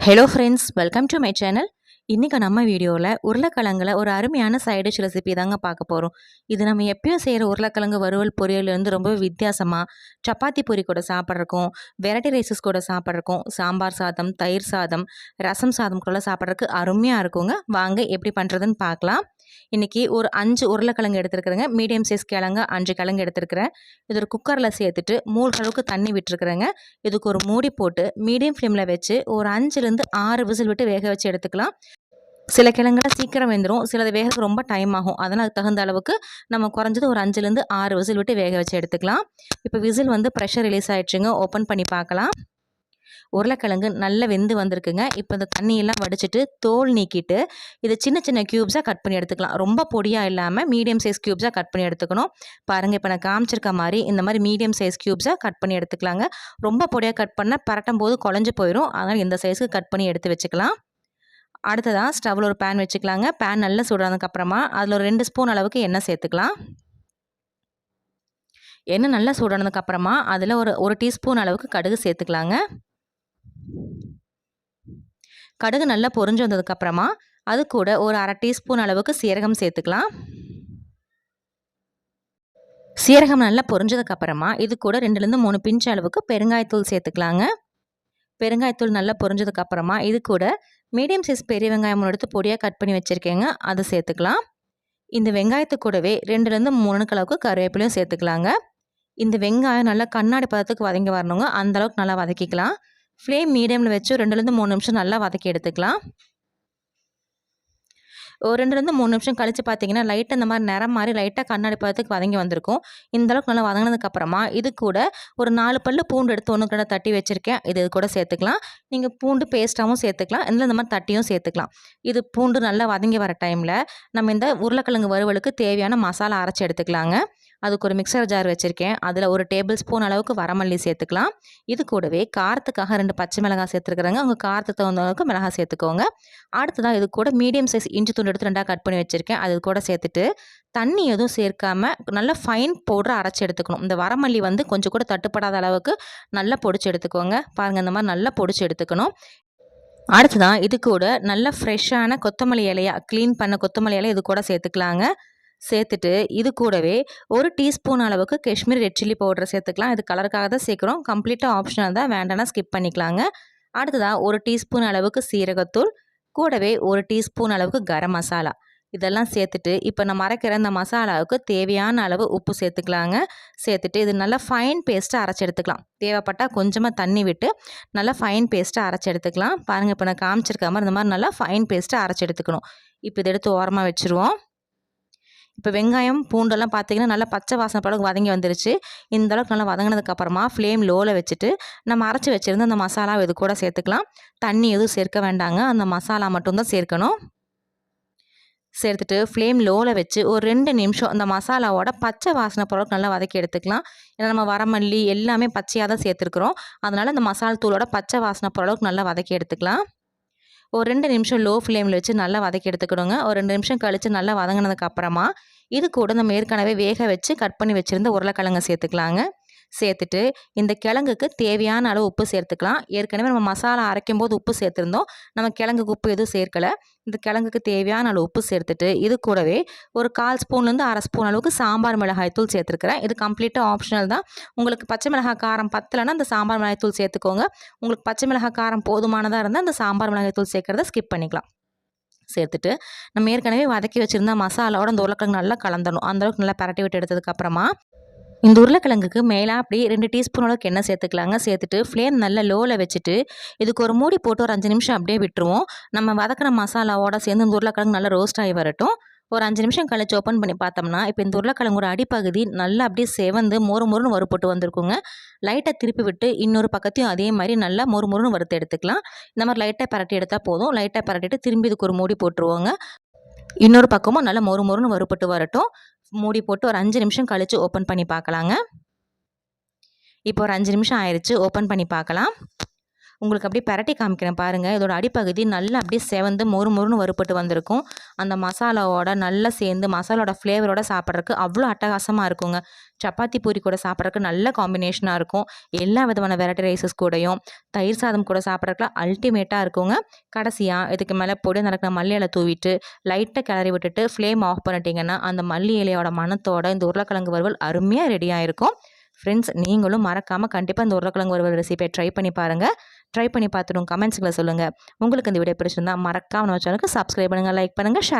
Hello friends welcome to my channel இன்றைக்கி நம்ம வீடியோவில் உருளைக்கிழங்குல ஒரு அருமையான சைடிஷ் ரெசிபி தாங்க பார்க்க போகிறோம் இது நம்ம எப்பயும் செய்கிற உருளைக்கிழங்கு வறுவல் பொரியல் வந்து வித்தியாசமாக சப்பாத்தி பொரி கூட சாப்பிட்றக்கும் வெரைட்டி ரைஸஸ் கூட சாப்பிட்றக்கும் சாம்பார் சாதம் தயிர் சாதம் ரசம் சாதம் கூட சாப்பிட்றதுக்கு அருமையாக இருக்குங்க. வாங்க எப்படி பண்ணுறதுன்னு பார்க்கலாம். இன்றைக்கி ஒரு அஞ்சு உருளைக்கிழங்கு எடுத்துருக்குறேங்க. மீடியம் சைஸ் கிழங்கு அஞ்சு கிழங்கு எடுத்துருக்கிறேன். இது ஒரு குக்கரில் சேர்த்துட்டு மூணு அளவுக்கு தண்ணி விட்டுருக்குறேங்க. இதுக்கு ஒரு மூடி போட்டு மீடியம் ஃப்ளேமில் வச்சு ஒரு அஞ்சுலேருந்து ஆறு விசில் விட்டு வேக வச்சு எடுத்துக்கலாம். சில கிழங்குலாம் சீக்கிரம் வெந்துடும் சிலது வேக ரொம்ப டைம் ஆகும். அதனால் அதுக்கு தகுந்த அளவுக்கு நம்ம குறைஞ்சது ஒரு அஞ்சுலேருந்து ஆறு விசில் விட்டு வேக வச்சு எடுத்துக்கலாம். இப்போ விசில் வந்து ப்ரெஷர் ரிலீஸ் ஆகிடுச்சுங்க ஓப்பன் பண்ணி பார்க்கலாம். உருளைக்கிழங்கு நல்லா வெந்து வந்திருக்குங்க. இப்போ இந்த தண்ணியெல்லாம் வடிச்சிட்டு தோல் நீக்கிட்டு இதை சின்ன சின்ன க்யூப்ஸாக கட் பண்ணி எடுத்துக்கலாம். ரொம்ப பொடியாக இல்லாமல் மீடியம் சைஸ் க்யூப்ஸாக கட் பண்ணி எடுத்துக்கணும். பாருங்கள் இப்போ நான் காமிச்சிருக்க மாதிரி இந்த மாதிரி மீடியம் சைஸ் க்யூப்ஸாக கட் பண்ணி எடுத்துக்கலாங்க. ரொம்ப பொடியாக கட் பண்ணால் பரட்டும் போது குழஞ்சி போயிடும் அதனால் இந்த சைஸ்க்கு கட் பண்ணி எடுத்து வச்சுக்கலாம். அடுத்ததாக ஸ்டவ்வில் ஒரு பேன் வச்சுக்கலாங்க. பேன் நல்லா சுடுறதுக்கப்புறமா அதில் ஒரு ரெண்டு ஸ்பூன் அளவுக்கு எண்ணெய் சேர்த்துக்கலாம். எண்ணெய் நல்லா சூடானதுக்கப்புறமா அதில் ஒரு ஒரு டீஸ்பூன் அளவுக்கு கடுகு சேர்த்துக்கலாங்க. கடுகு நல்லா பொரிஞ்சு வந்ததுக்கப்புறமா அது கூட ஒரு அரை டீஸ்பூன் அளவுக்கு சீரகம் சேர்த்துக்கலாம். சீரகம் நல்லா பொரிஞ்சதுக்கப்புறமா இது கூட ரெண்டுலேருந்து மூணு பிஞ்ச் அளவுக்கு பெருங்காயத்தூள் சேர்த்துக்கலாங்க. பெருங்காயத்தூள் நல்லா பொரிஞ்சதுக்கப்புறமா இது கூட மீடியம் சைஸ் பெரிய வெங்காயம் எடுத்து பொடியாக கட் பண்ணி வச்சுருக்கேங்க அதை சேர்த்துக்கலாம். இந்த வெங்காயத்து கூடவே ரெண்டுலேருந்து மூணு அளவுக்கு கருவேப்பிலையும் சேர்த்துக்கலாங்க. இந்த வெங்காயம் நல்லா கண்ணாடி பதத்துக்கு வதங்கி வரணுங்க அந்தளவுக்கு நல்லா வதக்கிக்கலாம். ஃப்ளேம் மீடியமில் வச்சு ரெண்டுலேருந்து மூணு நிமிஷம் நல்லா வதக்கி எடுத்துக்கலாம். ஒரு ரெண்டுலேருந்து மூணு நிமிஷம் கழித்து பார்த்தீங்கன்னா லைட்டாக இந்த மாதிரி நிறம் மாதிரி லைட்டாக கண்ணாடி பதத்துக்கு வதங்கி வந்திருக்கும். இந்தளவுக்கு நல்லா வதங்கினதுக்கப்புறமா இது கூட ஒரு நாலு பல்லு பூண்டு எடுத்து ஒன்று கூட தட்டி வச்சுருக்கேன். இது கூட சேர்த்துக்கலாம். நீங்கள் பூண்டு பேஸ்ட்டாகவும் சேர்த்துக்கலாம். இதில் இந்த மாதிரி தட்டியும் சேர்த்துக்கலாம். இது பூண்டு நல்லா வதங்கி வர டைமில் நம்ம இந்த உருளைக்கிழங்கு வறுவலுக்கு தேவையான மசாலா அரைச்சி எடுத்துக்கலாங்க. அதுக்கு ஒரு மிக்சர் ஜார் வச்சுருக்கேன். அதில் ஒரு டேபிள் ஸ்பூன் அளவுக்கு வரமல்லி சேர்த்துக்கலாம். இது கூடவே காரத்துக்காக ரெண்டு பச்சை மிளகாய் சேர்த்துருக்குறாங்க. அவங்க காரத்துக்கு தகுந்த அளவுக்கு மிளகாய் சேர்த்துக்கோங்க. அடுத்ததாக இது கூட மீடியம் சைஸ் இஞ்சி துண்டு எடுத்து ரெண்டாக கட் பண்ணி வச்சுருக்கேன். அது கூட சேர்த்துட்டு தண்ணி எதுவும் சேர்க்காம நல்லா ஃபைன் பவுடரை அரைச்சி எடுத்துக்கணும். இந்த வரமல்லி வந்து கொஞ்சம் கூட தட்டுப்படாத அளவுக்கு நல்லா பொடிச்சு எடுத்துக்கோங்க. பாருங்கள் இந்த மாதிரி நல்லா பொடிச்சு எடுத்துக்கணும். அடுத்ததான் இது கூட நல்ல ஃப்ரெஷ்ஷான கொத்தமல்லி இலையா க்ளீன் பண்ண கொத்தமல்லி இலையை இது கூட சேர்த்துக்கலாங்க. சேர்த்துட்டு இது கூடவே ஒரு டீஸ்பூன் அளவுக்கு காஷ்மீர் ரெட் சில்லி பவுடர் சேர்த்துக்கலாம். இது கலருக்காக தான் சேர்க்குறோம். கம்ப்ளீட்டாக ஆப்ஷனல் தான். வேண்டாம்னா ஸ்கிப் பண்ணிக்கலாங்க. அடுத்ததாக ஒரு டீஸ்பூன் அளவுக்கு சீரகத்தூள் கூடவே ஒரு டீஸ்பூன் அளவுக்கு கரம் மசாலா. இதெல்லாம் சேர்த்துட்டு இப்போ நம்ம அரைக்கிற இந்த மசாலாவுக்கு தேவையான அளவு உப்பு சேர்த்துக்கலாங்க. சேர்த்துட்டு இது நல்லா ஃபைன் பேஸ்ட்டாக அரைச்சி எடுத்துக்கலாம். தேவைப்பட்டால் கொஞ்சமாக தண்ணி விட்டு நல்லா ஃபைன் பேஸ்ட்டாக அரைச்சி எடுத்துக்கலாம். பாருங்கள் இப்போ நான் காமிச்சிருக்க மாதிரி இந்த மாதிரி நல்லா ஃபைன் பேஸ்ட்டாக அரைச்சி எடுத்துக்கணும். இப்போ இதை எடுத்து ஓரமாக வச்சுருவோம். இப்போ வெங்காயம் பூண்டெல்லாம் பார்த்தீங்கன்னா நல்லா பச்சை வாசனை பழம் வதங்கி வந்துருச்சு. இந்த அளவுக்கு நல்லா வதங்கினதுக்கப்புறமா ஃப்ளேம் லோவில் வச்சுட்டு நம்ம அரைச்சி வச்சுருந்து அந்த மசாலா இது கூட சேர்த்துக்கலாம். தண்ணி எதுவும் சேர்க்க வேண்டாங்க. அந்த மசாலா மட்டும்தான் சேர்க்கணும். சேர்த்துட்டு ஃப்ளேம் லோவில் வச்சு ஒரு ரெண்டு நிமிஷம் அந்த மசாலாவோட பச்சை வாசனை பொருளுக்கு நல்லா வதக்கி எடுத்துக்கலாம். ஏன்னா நம்ம வரமல்லி எல்லாமே பச்சையாக தான் சேர்த்துருக்குறோம். அதனால் அந்த மசாலா தூளோட பச்சை வாசனை பொருளுக்கு நல்லா வதக்கி எடுத்துக்கலாம். ஒரு ரெண்டு நிமிஷம் லோ ஃப்ளேமில் வச்சு நல்லா வதக்கி எடுத்துக்கிடுங்க. ஒரு ரெண்டு நிமிஷம் கழித்து நல்லா வதங்கினதுக்கு அப்புறமா இது கூட நம்ம ஏற்கனவே வேக வச்சு கட் பண்ணி வச்சுருந்த உருளைக்கிழங்கு சேர்த்துக்கலாங்க. சேர்த்துட்டு இந்த கிழங்குக்கு தேவையான அளவு உப்பு சேர்த்துக்கலாம். ஏற்கனவே நம்ம மசாலா அரைக்கும் போது உப்பு சேர்த்துருந்தோம். நம்ம கிழங்குக்கு உப்பு எதுவும் சேர்க்கலை. இந்த கிழங்குக்கு தேவையான அளவு உப்பு சேர்த்துட்டு இது கூடவே ஒரு கால் ஸ்பூன்லேருந்து அரை ஸ்பூன் அளவுக்கு சாம்பார் மிளகாய் தூள் சேர்த்துருக்குறேன். இது கம்ப்ளீட்டாக ஆப்ஷனல் தான். உங்களுக்கு பச்சை மிளகாய் காரம் பத்தலைன்னா அந்த சாம்பார் மிளகாய் தூள் சேர்த்துக்கோங்க. உங்களுக்கு பச்சை மிளகாய் காரம் போதுமானதாக இருந்தால் அந்த சாம்பார் மிளகாய் தூள் சேர்க்குறத ஸ்கிப் பண்ணிக்கலாம். சேர்த்துட்டு நம்ம ஏற்கனவே வதக்கி வச்சுருந்த மசாலாவோட அந்த உருளைக்கிழங்கு நல்லா கலந்துடணும். அந்தளவுக்கு நல்லா பரட்டி விட்டு எடுத்ததுக்கப்புறமா இந்த உருளைக்கிழங்குக்கு மேலே அப்படியே ரெண்டு டீஸ்பூன் அளவுக்கு எண்ணெய் சேர்த்துக்கலாங்க. சேர்த்துட்டு ஃப்ளேம் நல்ல லோவில் வச்சுட்டு இதுக்கு ஒரு மூடி போட்டு ஒரு அஞ்சு நிமிஷம் அப்படியே விட்டுருவோம். நம்ம வதக்கின மசாலாவோட சேர்ந்து இந்த உருளைக்கிழங்கு நல்லா ரோஸ்ட் ஆகி வரட்டும். ஒரு அஞ்சு நிமிஷம் கழிச்சு ஓப்பன் பண்ணி பார்த்தோம்னா இப்போ இந்த உருளைக்கிழங்கோட அடிப்பகுதி நல்லா அப்படியே செவந்து மொறு மொறுன்னு வறுப்பட்டு வந்திருக்குங்க. லைட்டாக திருப்பி விட்டு இன்னொரு பக்கத்தையும் அதே மாதிரி நல்லா மொறு மொறுன்னு வறுத்து எடுத்துக்கலாம். இந்த மாதிரி லைட்டாக பரட்டி எடுத்தால் போதும். லைட்டாக பரட்டிட்டு திரும்பி இதுக்கு ஒரு மூடி போட்டுருவோங்க. இன்னொரு பக்கமும் நல்லா மொறு மொறுன்னு வறுப்பட்டு வரட்டும். மூடி போட்டு ஒரு அஞ்சு நிமிஷம் கழித்து ஓப்பன் பண்ணி பார்க்கலாங்க. இப்போ ஒரு அஞ்சு நிமிஷம் ஆயிடுச்சு ஓப்பன் பண்ணி பார்க்கலாம். உங்களுக்கு அப்படியே பரட்டி காமிக்கிறேன் பாருங்கள் இதோட அடிப்பகுதி நல்லா அப்படியே செவந்து மொறு மொறுன்னு வறுப்பட்டு வந்திருக்கும். அந்த மசாலாவோட நல்லா சேர்ந்து மசாலாவோட ஃப்ளேவரோட சாப்பிட்றதுக்கு அவ்வளோ அட்டகாசமாக இருக்குங்க. சப்பாத்தி பூரி கூட சாப்பிட்றதுக்கு நல்ல காம்பினேஷனாக இருக்கும். எல்லா விதமான வெரைட்டி ரைஸஸ் கூடயும் தயிர் சாதம் கூட சாப்பிட்றதுக்குலாம் அல்டிமேட்டாக இருக்குங்க. கடைசியாக இதுக்கு மேலே பொடி நடக்கிற மல்லி இலை தூவிட்டு லைட்டாக கிளறி விட்டுட்டு ஃப்ளேம் ஆஃப் பண்ணிட்டீங்கன்னா அந்த மல்லி இலையோட மணத்தோட இந்த உருளைக்கிழங்கு வறுவல் அருமையாக ரெடியாக இருக்கும். ஃப்ரெண்ட்ஸ் நீங்களும் மறக்காமல் கண்டிப்பாக இந்த உருளைக்கிழங்கு வறுவல் ரெசிபியை ட்ரை பண்ணி பாருங்கள் ட்ரை பண்ணி பார்த்துடும் கமெண்ட்ஸில் சொல்லுங்கள் உங்களுக்கு இந்த வீடியோ பிடிச்சிருந்தா மறக்காமல் நம்ம சேனலுக்கு சப்ஸ்கிரைப் பண்ணுங்கள் லைக் பண்ணுங்கள் ஷேர்